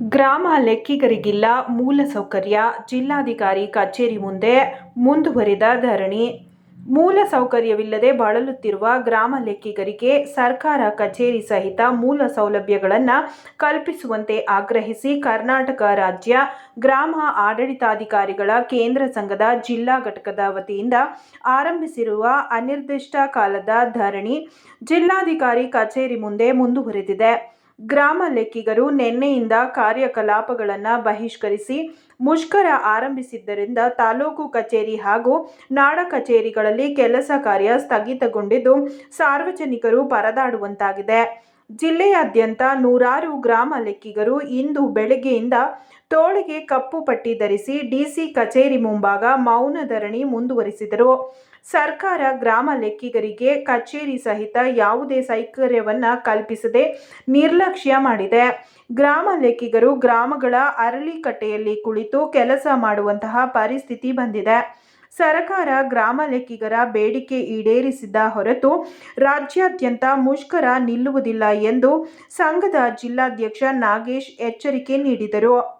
ಗ್ರಾಮ ಲೆಕ್ಕಿಗರಿಗಿಲ್ಲ ಮೂಲಸೌಕರ್ಯ ಜಿಲ್ಲಾಧಿಕಾರಿ ಕಚೇರಿ ಮುಂದೆ ಮುಂದುವರಿದ ಧರಣಿ. ಮೂಲಸೌಕರ್ಯವಿಲ್ಲದೆ ಬಳಲುತ್ತಿರುವ ಗ್ರಾಮ ಲೆಕ್ಕಿಗರಿಗೆ ಸರ್ಕಾರ ಕಚೇರಿ ಸಹಿತ ಮೂಲ ಸೌಲಭ್ಯಗಳನ್ನು ಕಲ್ಪಿಸುವಂತೆ ಆಗ್ರಹಿಸಿ ಕರ್ನಾಟಕ ರಾಜ್ಯ ಗ್ರಾಮ ಆಡಳಿತಾಧಿಕಾರಿಗಳ ಕೇಂದ್ರ ಸಂಘದ ಜಿಲ್ಲಾ ಘಟಕದ ವತಿಯಿಂದ ಆರಂಭಿಸಿರುವ ಅನಿರ್ದಿಷ್ಟ ಕಾಲದ ಧರಣಿ ಜಿಲ್ಲಾಧಿಕಾರಿ ಕಚೇರಿ ಮುಂದೆ ಮುಂದುವರೆದಿದೆ. ಗ್ರಾಮ ಲೆಕ್ಕಿಗರು ನಿನ್ನೆಯಿಂದ ಕಾರ್ಯಕಲಾಪಗಳನ್ನು ಬಹಿಷ್ಕರಿಸಿ ಮುಷ್ಕರ ಆರಂಭಿಸಿದ್ದರಿಂದ ತಾಲೂಕು ಕಚೇರಿ ಹಾಗೂ ನಾಡ ಕಚೇರಿಗಳಲ್ಲಿ ಕೆಲಸ ಕಾರ್ಯ ಸ್ಥಗಿತಗೊಂಡಿದ್ದು ಸಾರ್ವಜನಿಕರು ಪರದಾಡುವಂತಾಗಿದೆ. ಜಿಲ್ಲೆಯಾದ್ಯಂತ ನೂರಾರು ಗ್ರಾಮ ಲೆಕ್ಕಿಗರು ಇಂದು ಬೆಳಗ್ಗೆಯಿಂದ ತೋಳಿಗೆ ಕಪ್ಪು ಪಟ್ಟಿ ಧರಿಸಿ ಡಿಸಿ ಕಚೇರಿ ಮುಂಭಾಗ ಮೌನ ಧರಣಿ ಮುಂದುವರಿಸಿದರು. ಸರ್ಕಾರ ಗ್ರಾಮ ಲೆಕ್ಕಿಗರಿಗೆ ಕಚೇರಿ ಸಹಿತ ಯಾವುದೇ ಸೌಕರ್ಯವನ್ನು ಕಲ್ಪಿಸದೆ ನಿರ್ಲಕ್ಷ್ಯ ಮಾಡಿದೆ. ಗ್ರಾಮ ಲೆಕ್ಕಿಗರು ಗ್ರಾಮಗಳ ಅರಳಿಕಟ್ಟೆಯಲ್ಲಿ ಕುಳಿತು ಕೆಲಸ ಮಾಡುವಂತಹ ಪರಿಸ್ಥಿತಿ ಬಂದಿದೆ. ಸರ್ಕಾರ ಗ್ರಾಮ ಲೆಕ್ಕಿಗರ ಬೇಡಿಕೆ ಈಡೇರಿಸಿದ ಹೊರತು ರಾಜ್ಯಾದ್ಯಂತ ಮುಷ್ಕರ ನಿಲ್ಲುವುದಿಲ್ಲ ಎಂದು ಸಂಘದ ಜಿಲ್ಲಾಧ್ಯಕ್ಷ ನಾಗೇಶ್ ಎಚ್ಚರಿಕೆ ನೀಡಿದರು.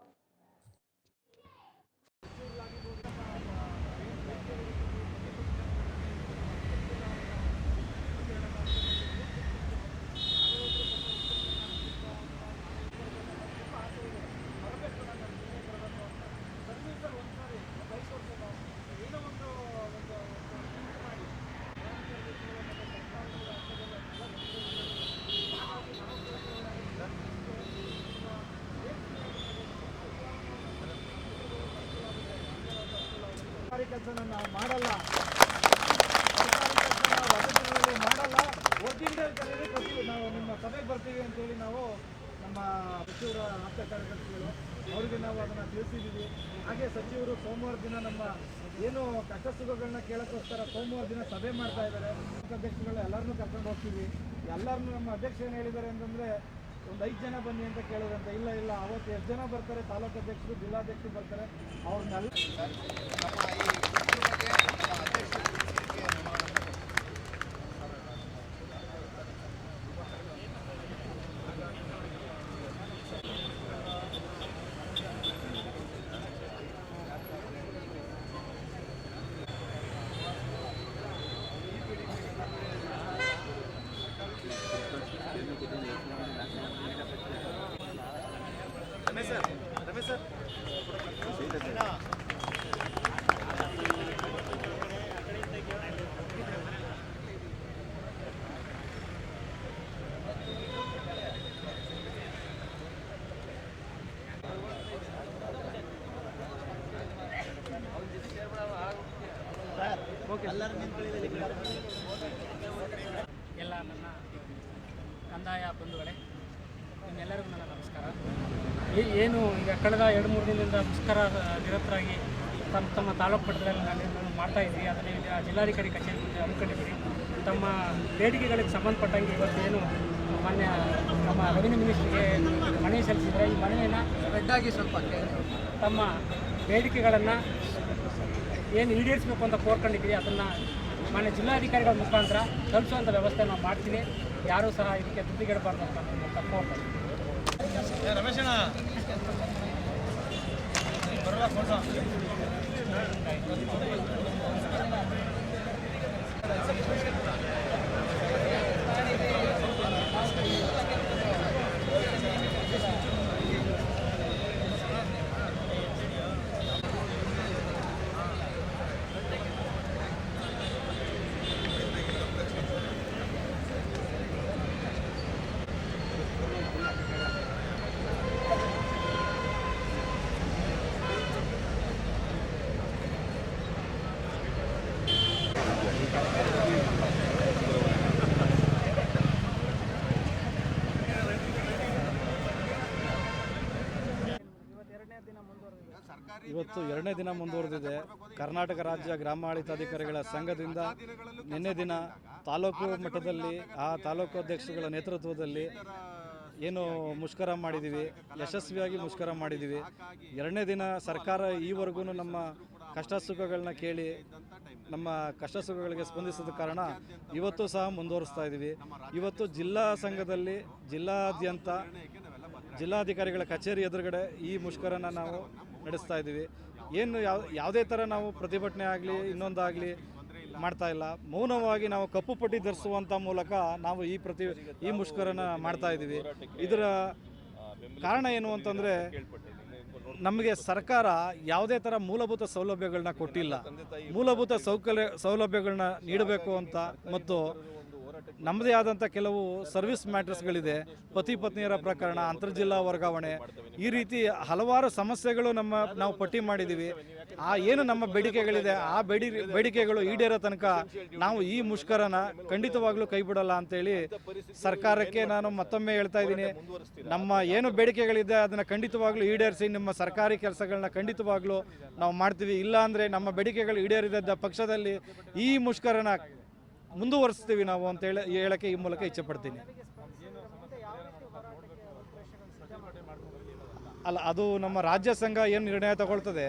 ಸರ್ಕಾರಿ ಕೆಲಸನ ನಾವು ಮಾಡಲ್ಲ. ಸರ್ಕಾರಿ ಮಾಡಲ್ಲ. ಒಟ್ಟಿಂದ ನಾವು ನಿಮ್ಮ ಸಭೆಗೆ ಬರ್ತೀವಿ ಅಂತೇಳಿ ನಾವು ನಮ್ಮ ಸಚಿವರ ಆಪ್ತ ಕಾರ್ಯಕರ್ತರು, ಅವರಿಗೆ ನಾವು ಅದನ್ನು ತಿಳಿಸಿದ್ದೀವಿ ಹಾಗೆ ಸಚಿವರು ಸೋಮವಾರ ದಿನ ನಮ್ಮ ಏನು ಕಷ್ಟ ಸುಖಗಳನ್ನ ಕೇಳೋಕ್ಕೋಸ್ಕರ ಸೋಮವಾರ ದಿನ ಸಭೆ ಮಾಡ್ತಾ ಇದ್ದಾರೆ. ಅಧ್ಯಕ್ಷಗಳು ಎಲ್ಲರನ್ನೂ ಕರ್ಕೊಂಡು ಹೋಗ್ತೀವಿ. ಎಲ್ಲರನ್ನೂ ನಮ್ಮ ಅಧ್ಯಕ್ಷ ಏನು ಹೇಳಿದ್ದಾರೆ ಅಂತಂದರೆ ಒಂದು ಐದು ಜನ ಬನ್ನಿ ಅಂತ ಕೇಳಿದ್ರಂತ ಇಲ್ಲ ಇಲ್ಲ, ಅವತ್ತು ಎಷ್ಟು ಜನ ಬರ್ತಾರೆ? ತಾಲೂಕು ಅಧ್ಯಕ್ಷರು ಜಿಲ್ಲಾಧ್ಯಕ್ಷರು ಬರ್ತಾರೆ? ಅವ್ರನ್ನೆಲ್ಲ ಎಲ್ಲ ನನ್ನ ಕಂದಾಯ ಬಂಧುಗಳೇ ನಿಮ್ಮೆಲ್ಲರಿಗೂ ನನ್ನ ನಮಸ್ಕಾರ. ಏನು ಈಗ ಕಳೆದ ಎರಡು ಮೂರು ದಿನದಿಂದ ಮುಷ್ಕರ ನಿರತರಾಗಿ ತಮ್ಮ ತಮ್ಮ ತಾಲೂಕು ಮಟ್ಟದಲ್ಲಿ ನಾನು ನಾನು ಮಾಡ್ತಾ ಇದ್ದೀವಿ ಅದನ್ನು ಜಿಲ್ಲಾಧಿಕಾರಿ ಕಚೇರಿ ಮುಂದೆ ಹಮ್ಮಿಕೊಂಡಿದ್ದೀವಿ ತಮ್ಮ ಬೇಡಿಕೆಗಳಿಗೆ ಸಂಬಂಧಪಟ್ಟಂಗೆ ಇವತ್ತೇನು ಮಾನ್ಯ ನಮ್ಮ ರೆವಿನ್ಯೂ ಮಿನಿಸ್ಟ್ರಿಗೆ ಮನವಿ ಸಲ್ಲಿಸಿದರೆ ಈ ಮನವಿಯನ್ನು ರೆಡ್ಡಾಗಿ ಸ್ವಲ್ಪ ತಮ್ಮ ಬೇಡಿಕೆಗಳನ್ನು ಏನು ಈಡೇರಿಸಬೇಕು ಅಂತ ಕೋರ್ಕೊಂಡಿದ್ದೀವಿ ಅದನ್ನು ಮಾನ್ಯ ಜಿಲ್ಲಾಧಿಕಾರಿಗಳ ಮುಖಾಂತರ ತಲುಪಿಸುವಂಥ ವ್ಯವಸ್ಥೆ ನಾವು ಮಾಡ್ತೀನಿ ಯಾರೂ ಸಹ ಇದಕ್ಕೆ ದುಡ್ಡಿಗೆಡಬಾರ್ದು ಅಂತ. ರಮೇಶಣ್ಣ ಇವತ್ತು ಎರಡನೇ ದಿನ ಮುಂದುವರೆದಿದೆ. ಕರ್ನಾಟಕ ರಾಜ್ಯ ಗ್ರಾಮಾಡಳಿತಾಧಿಕಾರಿಗಳ ಸಂಘದಿಂದ ನಿನ್ನೆ ದಿನ ತಾಲೂಕು ಮಟ್ಟದಲ್ಲಿ, ಆ ತಾಲೂಕು ಅಧ್ಯಕ್ಷಗಳ ನೇತೃತ್ವದಲ್ಲಿ ಏನು ಮುಷ್ಕರ ಮಾಡಿದ್ದೀವಿ, ಯಶಸ್ವಿಯಾಗಿ ಮುಷ್ಕರ ಮಾಡಿದ್ದೀವಿ. ಎರಡನೇ ದಿನ ಸರ್ಕಾರ ಈವರೆಗೂ ನಮ್ಮ ಕಷ್ಟ ಸುಖಗಳನ್ನ ಕೇಳಿ, ನಮ್ಮ ಕಷ್ಟ ಸುಖಗಳಿಗೆ ಸ್ಪಂದಿಸಿದ ಕಾರಣ ಇವತ್ತು ಸಹ ಮುಂದುವರಿಸ್ತಾ ಇದ್ದೀವಿ. ಇವತ್ತು ಜಿಲ್ಲಾ ಸಂಘದಲ್ಲಿ ಜಿಲ್ಲಾದ್ಯಂತ ಜಿಲ್ಲಾಧಿಕಾರಿಗಳ ಕಚೇರಿ ಎದುರುಗಡೆ ಈ ಮುಷ್ಕರನ ನಾವು ನಡೆಸ್ತಾ ಇದ್ದೀವಿ. ಏನು ಯಾವ, ಯಾವುದೇ ಥರ ನಾವು ಪ್ರತಿಭಟನೆ ಆಗಲಿ, ಇನ್ನೊಂದಾಗಲಿ ಮಾಡ್ತಾ ಇಲ್ಲ. ಮೌನವಾಗಿ ನಾವು ಕಪ್ಪು ಪಟ್ಟಿ ಧರಿಸುವಂಥ ಮೂಲಕ ನಾವು ಈ ಪ್ರತಿ, ಈ ಮುಷ್ಕರನ ಮಾಡ್ತಾ ಇದ್ದೀವಿ. ಇದರ ಕಾರಣ ಏನು ಅಂತಂದರೆ, ನಮಗೆ ಸರ್ಕಾರ ಯಾವುದೇ ಥರ ಮೂಲಭೂತ ಸೌಲಭ್ಯಗಳನ್ನ ಕೊಟ್ಟಿಲ್ಲ. ಮೂಲಭೂತ ಸೌಕರ್ಯ, ಸೌಲಭ್ಯಗಳನ್ನ ನೀಡಬೇಕು ಅಂತ ಮತ್ತು ನಮ್ಮದೇ ಆದಂಥ ಕೆಲವು ಸರ್ವಿಸ್ ಮ್ಯಾಟ್ರಸ್ಗಳಿದೆ. ಪತಿ ಪತ್ನಿಯರ ಪ್ರಕರಣ, ಅಂತರ್ಜಿಲ್ಲಾ ವರ್ಗಾವಣೆ, ಈ ರೀತಿ ಹಲವಾರು ಸಮಸ್ಯೆಗಳು ನಮ್ಮ ನಾವು ಪಟ್ಟಿ ಮಾಡಿದ್ದೀವಿ. ಆ ಏನು ನಮ್ಮ ಬೇಡಿಕೆಗಳಿದೆ, ಆ ಬೇಡಿ ಬೇಡಿಕೆಗಳು ಈಡೇರೋ ತನಕ ನಾವು ಈ ಮುಷ್ಕರನ ಖಂಡಿತವಾಗ್ಲೂ ಕೈ ಬಿಡಲ್ಲ ಅಂತೇಳಿ ಸರ್ಕಾರಕ್ಕೆ ನಾನು ಮತ್ತೊಮ್ಮೆ ಹೇಳ್ತಾ ಇದ್ದೀನಿ. ನಮ್ಮ ಏನು ಬೇಡಿಕೆಗಳಿದೆ, ಅದನ್ನು ಖಂಡಿತವಾಗ್ಲೂ ಈಡೇರಿಸಿ ನಿಮ್ಮ ಸರ್ಕಾರಿ ಕೆಲಸಗಳನ್ನ ಖಂಡಿತವಾಗ್ಲೂ ನಾವು ಮಾಡ್ತೀವಿ. ಇಲ್ಲ ಅಂದರೆ ನಮ್ಮ ಬೇಡಿಕೆಗಳು ಈಡೇರಿದ ಪಕ್ಷದಲ್ಲಿ ಈ ಮುಷ್ಕರನ ಮುಂದುವರಿಸ್ತೀವಿ ನಾವು ಅಂತ ಹೇಳಿ ಹೇಳಕ್ಕೆ ಈ ಮೂಲಕ ಇಚ್ಛೆ ಪಡ್ತೀನಿ. ಅಲ್ಲ, ಅದು ನಮ್ಮ ರಾಜ್ಯ ಸಂಘ ಏನು ನಿರ್ಣಯ ತಗೊಳ್ತದೆ?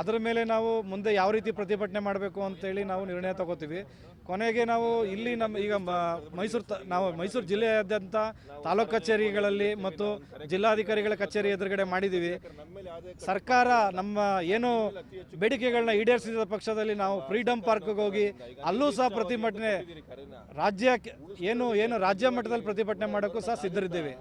ಅದರ ಮೇಲೆ ನಾವು ಮುಂದೆ ಯಾವ ರೀತಿ ಪ್ರತಿಭಟನೆ ಮಾಡಬೇಕು ಅಂತೇಳಿ ನಾವು ನಿರ್ಣಯ ತಗೋತೀವಿ. ಕೊನೆಗೆ ನಾವು ಇಲ್ಲಿ ನಮ್ಮ ಈಗ ಮೈಸೂರು ನಾವು ಮೈಸೂರು ಜಿಲ್ಲೆಯಾದ್ಯಂತ ತಾಲೂಕು ಕಚೇರಿಗಳಲ್ಲಿ ಮತ್ತು ಜಿಲ್ಲಾಧಿಕಾರಿಗಳ ಕಚೇರಿ ಎದುರುಗಡೆ ಮಾಡಿದ್ದೀವಿ. ಸರ್ಕಾರ ನಮ್ಮ ಏನು ಬೇಡಿಕೆಗಳನ್ನ ಈಡೇರಿಸಿದ ಪಕ್ಷದಲ್ಲಿ ನಾವು ಫ್ರೀಡಮ್ ಪಾರ್ಕ್ಗೆ ಹೋಗಿ ಅಲ್ಲೂ ಸಹ ಪ್ರತಿಭಟನೆ ರಾಜ್ಯ ಏನು ಏನು ರಾಜ್ಯ ಮಟ್ಟದಲ್ಲಿ ಪ್ರತಿಭಟನೆ ಮಾಡೋಕ್ಕೂ ಸಹ ಸಿದ್ಧರಿದ್ದೇವೆ.